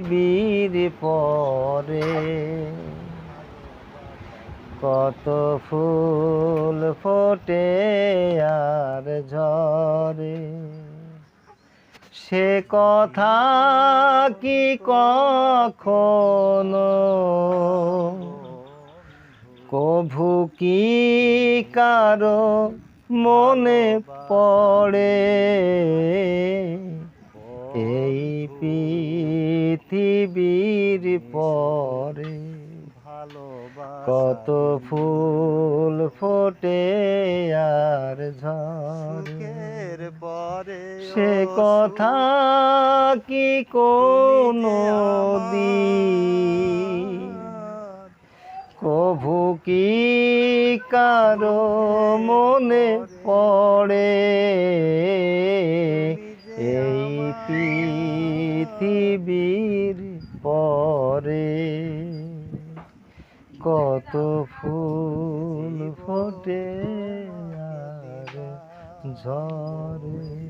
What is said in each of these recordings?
পৃথিবীর পরে। কত ফুল ফোটে আর ঝরে। সে কথা কি কখনো? কভু কি কারও মনে পড়ে? পৃথিবীর পরে কত ফুল ফোটে আর ঝড়ের পরে সে কথা কি কোনো কভু কি কারও মনে পড়ে? এই পৃথিবীর পরে কত ফুল ফোটে আর ঝরে।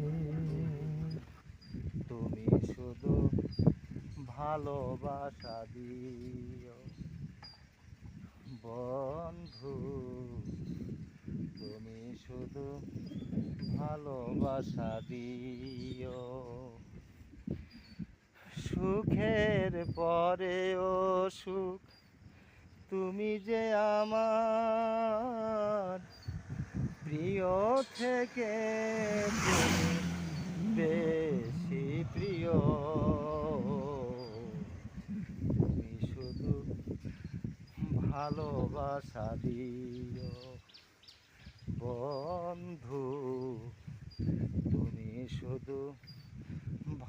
তুমি শুধু ভালোবাসা দিও। বন্ধু তুমি শুধু ভালোবাসা দিও। সুখের পরে ও সুখ। তুমি যে আমার প্রিয় থেকে বেশি প্রিয়। তুমি শুধু ভালোবাসা দিও বন্ধু। তুমি শুধু